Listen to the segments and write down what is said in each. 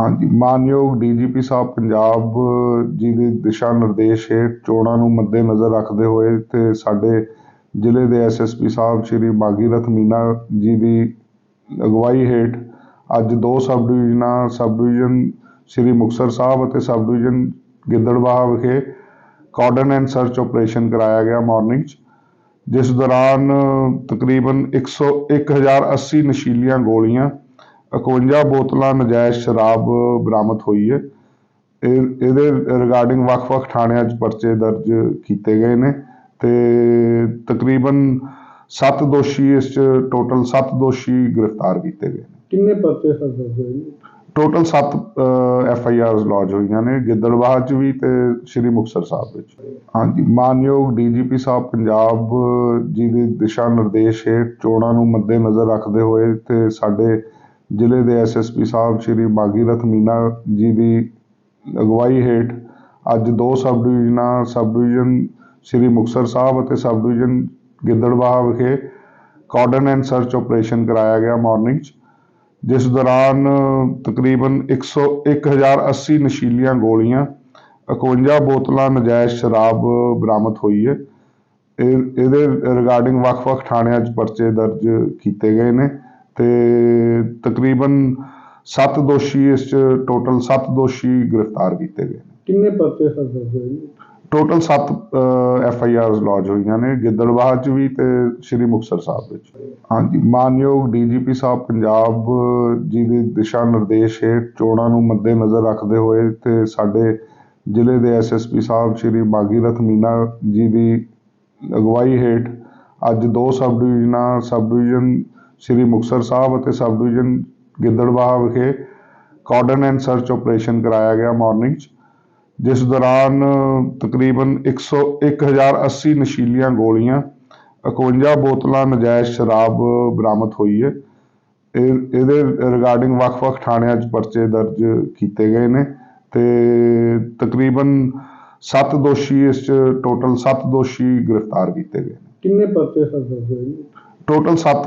ਹਾਂਜੀ, ਮਾਨਯੋਗ ਡੀਜੀਪੀ ਸਾਹਿਬ, ਪੰਜਾਬ ਜੀ ਦੇ ਦਿਸ਼ਾ ਨਿਰਦੇਸ਼ ਹੇਠ ਚੋਣਾਂ ਨੂੰ ਮੱਦੇਨਜ਼ਰ ਰੱਖਦੇ ਹੋਏ ਤੇ ਸਾਡੇ ਜ਼ਿਲ੍ਹੇ ਦੇ ਐਸਐਸਪੀ ਸਾਹਿਬ, ਸ਼੍ਰੀ ਬਾਗੀਰਥ ਮੀਨਾ ਜੀ ਦੀ ਅਗਵਾਈ ਹੇਠ ਅੱਜ ਦੋ ਸਬ ਡਿਵੀਜ਼ਨਾਂ ਸਬ ਡਿਵੀਜ਼ਨ ਸ਼੍ਰੀ ਮੁਕਤਸਰ ਸਾਹਿਬ ਅਤੇ ਸਬ ਡਿਵੀਜ਼ਨ ਗਿੱਦੜਬਾਹਾ ਵਿਖੇ ਕਾਰਡਨ ਐਂਡ ਸਰਚ ਆਪਰੇਸ਼ਨ ਕਰਾਇਆ ਗਿਆ ਮਾਰਨਿੰਗ 'ਚ, ਜਿਸ ਦੌਰਾਨ ਤਕਰੀਬਨ 100 1080 ਨਸ਼ੀਲੀਆਂ ਗੋਲੀਆਂ 51 ਬੋਤਲਾਂ ਨਜਾਇਜ਼ ਸ਼ਰਾਬ ਬਰਾਮਦ ਹੋਈ ਹੈ। ਇਹ ਇਹਦੇ ਰਿਗਾਰਡਿੰਗ ਵੱਖ-ਵੱਖ ਥਾਣਿਆਂ 'ਚ ਪਰਚੇ ਦਰਜ ਕੀਤੇ ਗਏ ਨੇ ਤੇ ਤਕਰੀਬਨ 7 ਦੋਸ਼ੀ ਇਸ 'ਚ ਟੋਟਲ 7 ਦੋਸ਼ੀ ਗ੍ਰਿਫਤਾਰ ਕੀਤੇ ਗਏ ਨੇ। ਕਿੰਨੇ ਪਰਚੇ ਸਰ ਦੱਸੋ ਜੀ total 7 F I Rs lodge ਹੋਈਆਂ ਨੇ ਗਿੱਦੜਬਾਹਾ 'ਚ ਵੀ ਤੇ ਸ਼੍ਰੀ ਮੁਕਤਸਰ ਸਾਹਿਬ ਵਿੱਚ। ਹਾਂਜੀ ਮਾਨਯੋਗ ਡੀਜੀਪੀ ਸਾਹਿਬ ਪੰਜਾਬ ਜੀ ਦੇ ਦਿਸ਼ਾ ਨਿਰਦੇਸ਼ ਹੇਠ ਚੋਣਾਂ ਨੂੰ ਮੱਦੇਨਜ਼ਰ ਰੱਖਦੇ ਹੋਏ ਤੇ ਸਾਡੇ ਜ਼ਿਲ੍ਹੇ ਦੇ ਐਸਐਸਪੀ ਸਾਹਿਬ ਸ਼੍ਰੀ ਬਾਗੀਰਥ ਮੀਨਾ ਜੀ ਦੀ ਅਗਵਾਈ ਹੇਠ ਅੱਜ ਦੋ ਸਬ ਡਿਵੀਜ਼ਨਾਂ ਸਬ ਡਿਵੀਜ਼ਨ ਸ਼੍ਰੀ ਮੁਕਤਸਰ ਸਾਹਿਬ ਅਤੇ ਸਬ ਡਿਵੀਜ਼ਨ ਗਿੱਦੜਬਾਹਾ ਵਿਖੇ ਕਾਰਡਨ ਐਂਡ ਸਰਚ ਆਪਰੇਸ਼ਨ ਕਰਾਇਆ ਗਿਆ ਮਾਰਨਿੰਗ 'ਚ, ਜਿਸ ਦੌਰਾਨ ਤਕਰੀਬਨ 100 1080 ਨਸ਼ੀਲੀਆਂ ਗੋਲੀਆਂ 51 ਬੋਤਲਾਂ ਨਜਾਇਜ਼ ਸ਼ਰਾਬ ਬਰਾਮਦ ਹੋਈ ਹੈ। ਇਹ, ਇਹਦੇ ਰਿਗਾਰਡਿੰਗ ਵੱਖ-ਵੱਖ ਥਾਣਿਆਂ 'ਚ ਪਰਚੇ ਦਰਜ ਕੀਤੇ ਗਏ ਨੇ। ਤੇ ਤਕਰੀਬਨ 7 ਦੋਸ਼ੀ ਇਸ 'ਚ ਟੋਟਲ 7 ਦੋਸ਼ੀ ਗ੍ਰਿਫਤਾਰ ਕੀਤੇ ਗਏ ਨੇ। ਕਿੰਨੇ ਪਰਚੇ ਸਰ ਜੀ total 7 F I Rs lodge ਹੋਈਆਂ ਨੇ ਗਿੱਦੜਬਾਹਾ 'ਚ ਵੀ ਤੇ ਸ਼੍ਰੀ ਮੁਕਤਸਰ ਸਾਹਿਬ ਵਿੱਚ। ਹਾਂਜੀ ਮਾਨਯੋਗ ਡੀਜੀਪੀ ਸਾਹਿਬ ਪੰਜਾਬ ਜੀ ਦੇ ਦਿਸ਼ਾ ਨਿਰਦੇਸ਼ ਹੇਠ ਚੋਣਾਂ ਨੂੰ ਮੱਦੇਨਜ਼ਰ ਰੱਖਦੇ ਹੋਏ ਤੇ ਸਾਡੇ ਜ਼ਿਲ੍ਹੇ ਦੇ ਐਸਐਸਪੀ ਸਾਹਿਬ ਸ਼੍ਰੀ ਬਾਗੀਰਥ ਮੀਨਾ ਜੀ ਦੀ ਅਗਵਾਈ ਹੇਠ ਅੱਜ ਦੋ ਸਬ ਡਿਵੀਜ਼ਨਾਂ ਸਬ ਡਿਵੀਜ਼ਨ ਸ਼੍ਰੀ ਮੁਕਤਸਰ ਸਾਹਿਬ ਅਤੇ ਸਬ ਡਿਵੀਜ਼ਨ ਗਿੱਦੜਬਾਹਾ ਵਿਖੇ ਕਾਰਡਨ ਐਂਡ ਸਰਚ ਆਪਰੇਸ਼ਨ ਕਰਾਇਆ ਗਿਆ ਮਾਰਨਿੰਗ 'ਚ, ਜਿਸ ਦੌਰਾਨ ਤਕਰੀਬਨ 100 1080 ਨਸ਼ੀਲੀਆਂ ਗੋਲੀਆਂ 51 ਬੋਤਲਾਂ ਨਜਾਇਜ਼ ਸ਼ਰਾਬ ਬਰਾਮਦ ਹੋਈ ਹੈ। ਇਹ, ਇਹਦੇ ਰਿਗਾਰਡਿੰਗ ਵੱਖ-ਵੱਖ ਥਾਣਿਆਂ 'ਚ ਪਰਚੇ ਦਰਜ ਕੀਤੇ ਗਏ ਨੇ ਤੇ ਤਕਰੀਬਨ 7 ਦੋਸ਼ੀ ਇਸ 'ਚ ਟੋਟਲ 7 ਦੋਸ਼ੀ ਗ੍ਰਿਫਤਾਰ ਕੀਤੇ ਗਏ ਨੇ। ਕਿੰਨੇ ਪਰਚੇ ਸਰ ਦੱਸੋ ਜੀ Total 7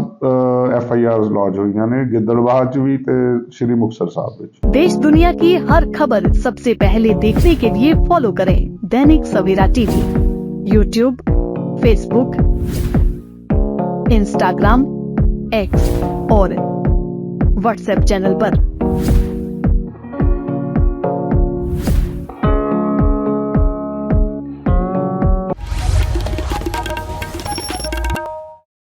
F I Rs lodge ਹੋਈਆਂ ਨੇ ਗਿੱਦੜਬਾਹਾ 'ਚ ਵੀ ਤੇ ਸ਼੍ਰੀ ਮੁਕਤਸਰ ਸਾਹਿਬ ਵਿੱਚ देश दुनिया की हर खबर सबसे पहले देखने के लिए फॉलो करें Dainik Savera TV YouTube Facebook Instagram X और व्हाट्सएप चैनल पर।